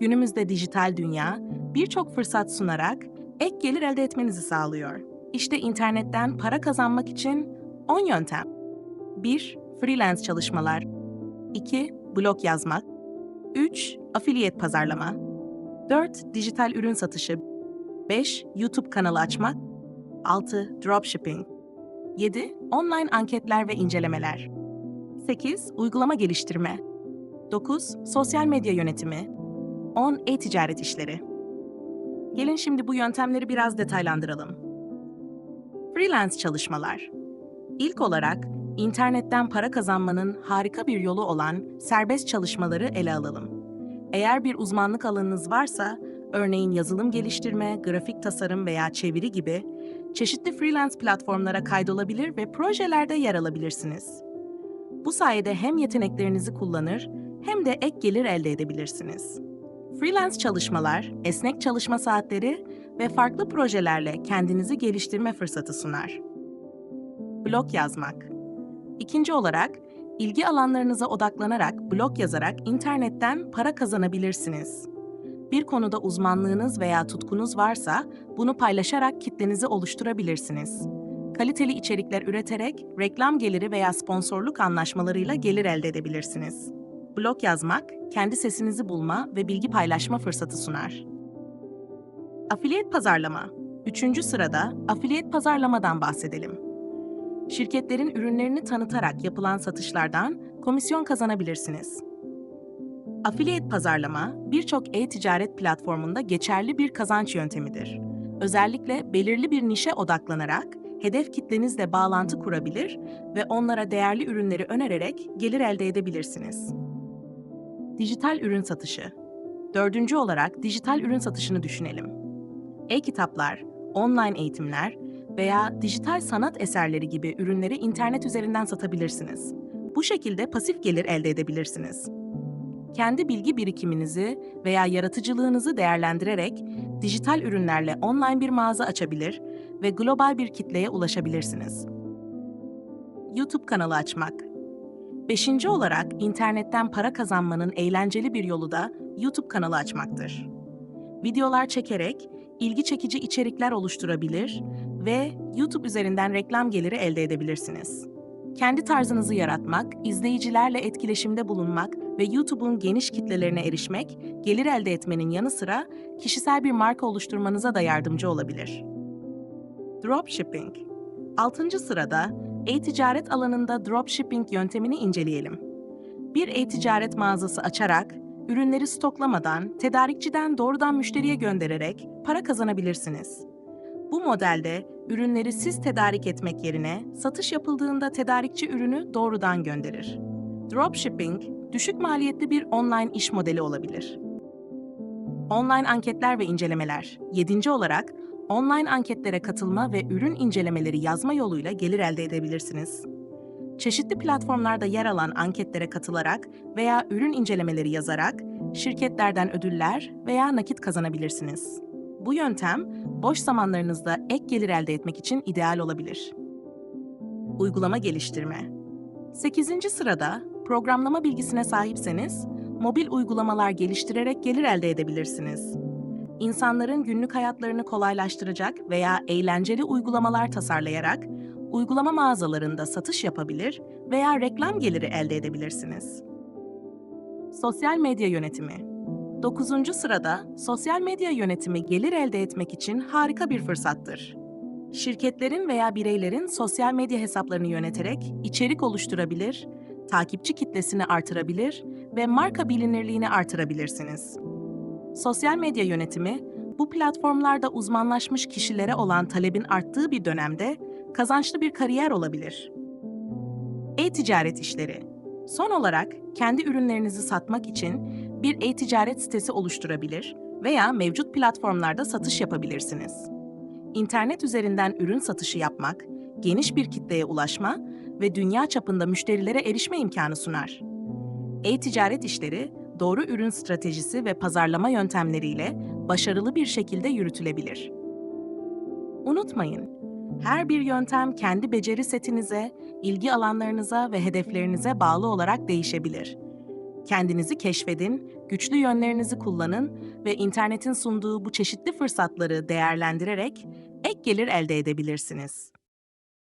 Günümüzde dijital dünya birçok fırsat sunarak ek gelir elde etmenizi sağlıyor. İşte internetten para kazanmak için 10 yöntem. 1. Freelance çalışmalar. 2. Blog yazmak. 3. Affiliate pazarlama. 4. Dijital ürün satışı. 5. YouTube kanalı açmak. 6. Dropshipping. 7. Online anketler ve incelemeler. 8. Uygulama geliştirme. 9. Sosyal medya yönetimi. 10. E-ticaret işleri. Gelin şimdi bu yöntemleri biraz detaylandıralım. Freelance çalışmalar. İlk olarak internetten para kazanmanın harika bir yolu olan serbest çalışmaları ele alalım. Eğer bir uzmanlık alanınız varsa, örneğin yazılım geliştirme, grafik tasarım veya çeviri gibi çeşitli freelance platformlara kaydolabilir ve projelerde yer alabilirsiniz. Bu sayede hem yeteneklerinizi kullanır hem de ek gelir elde edebilirsiniz. Freelance çalışmalar, esnek çalışma saatleri ve farklı projelerle kendinizi geliştirme fırsatı sunar. Blog yazmak. İkinci olarak, ilgi alanlarınıza odaklanarak blog yazarak internetten para kazanabilirsiniz. Bir konuda uzmanlığınız veya tutkunuz varsa bunu paylaşarak kitlenizi oluşturabilirsiniz. Kaliteli içerikler üreterek reklam geliri veya sponsorluk anlaşmalarıyla gelir elde edebilirsiniz. Blog yazmak, kendi sesinizi bulma ve bilgi paylaşma fırsatı sunar. Affiliate pazarlama. Üçüncü sırada affiliate pazarlamadan bahsedelim. Şirketlerin ürünlerini tanıtarak yapılan satışlardan komisyon kazanabilirsiniz. Affiliate pazarlama, birçok e-ticaret platformunda geçerli bir kazanç yöntemidir. Özellikle belirli bir nişe odaklanarak hedef kitlenizle bağlantı kurabilir ve onlara değerli ürünleri önererek gelir elde edebilirsiniz. Dijital ürün satışı. Dördüncü olarak dijital ürün satışını düşünelim. E-kitaplar, online eğitimler veya dijital sanat eserleri gibi ürünleri internet üzerinden satabilirsiniz. Bu şekilde pasif gelir elde edebilirsiniz. Kendi bilgi birikiminizi veya yaratıcılığınızı değerlendirerek dijital ürünlerle online bir mağaza açabilir ve global bir kitleye ulaşabilirsiniz. YouTube kanalı açmak. Beşinci olarak internetten para kazanmanın eğlenceli bir yolu da YouTube kanalı açmaktır. Videolar çekerek ilgi çekici içerikler oluşturabilir ve YouTube üzerinden reklam geliri elde edebilirsiniz. Kendi tarzınızı yaratmak, izleyicilerle etkileşimde bulunmak ve YouTube'un geniş kitlelerine erişmek, gelir elde etmenin yanı sıra kişisel bir marka oluşturmanıza da yardımcı olabilir. Dropshipping 6. sırada e-ticaret alanında dropshipping yöntemini inceleyelim. Bir e-ticaret mağazası açarak, ürünleri stoklamadan, tedarikçiden doğrudan müşteriye göndererek para kazanabilirsiniz. Bu modelde ürünleri siz tedarik etmek yerine satış yapıldığında tedarikçi ürünü doğrudan gönderir. Dropshipping, düşük maliyetli bir online iş modeli olabilir. Online anketler ve incelemeler. Yedinci olarak, online anketlere katılma ve ürün incelemeleri yazma yoluyla gelir elde edebilirsiniz. Çeşitli platformlarda yer alan anketlere katılarak veya ürün incelemeleri yazarak şirketlerden ödüller veya nakit kazanabilirsiniz. Bu yöntem boş zamanlarınızda ek gelir elde etmek için ideal olabilir. Uygulama geliştirme. 8. sırada programlama bilgisine sahipseniz mobil uygulamalar geliştirerek gelir elde edebilirsiniz. İnsanların günlük hayatlarını kolaylaştıracak veya eğlenceli uygulamalar tasarlayarak uygulama mağazalarında satış yapabilir veya reklam geliri elde edebilirsiniz. Sosyal medya yönetimi 9. sırada sosyal medya yönetimi gelir elde etmek için harika bir fırsattır. Şirketlerin veya bireylerin sosyal medya hesaplarını yöneterek içerik oluşturabilir, takipçi kitlesini artırabilir ve marka bilinirliğini artırabilirsiniz. Sosyal medya yönetimi, bu platformlarda uzmanlaşmış kişilere olan talebin arttığı bir dönemde kazançlı bir kariyer olabilir. E-ticaret işleri. Son olarak kendi ürünlerinizi satmak için bir e-ticaret sitesi oluşturabilir veya mevcut platformlarda satış yapabilirsiniz. İnternet üzerinden ürün satışı yapmak, geniş bir kitleye ulaşma ve dünya çapında müşterilere erişme imkanı sunar. E-ticaret işleri doğru ürün stratejisi ve pazarlama yöntemleriyle başarılı bir şekilde yürütülebilir. Unutmayın, her bir yöntem kendi beceri setinize, ilgi alanlarınıza ve hedeflerinize bağlı olarak değişebilir. Kendinizi keşfedin, güçlü yönlerinizi kullanın ve internetin sunduğu bu çeşitli fırsatları değerlendirerek ek gelir elde edebilirsiniz.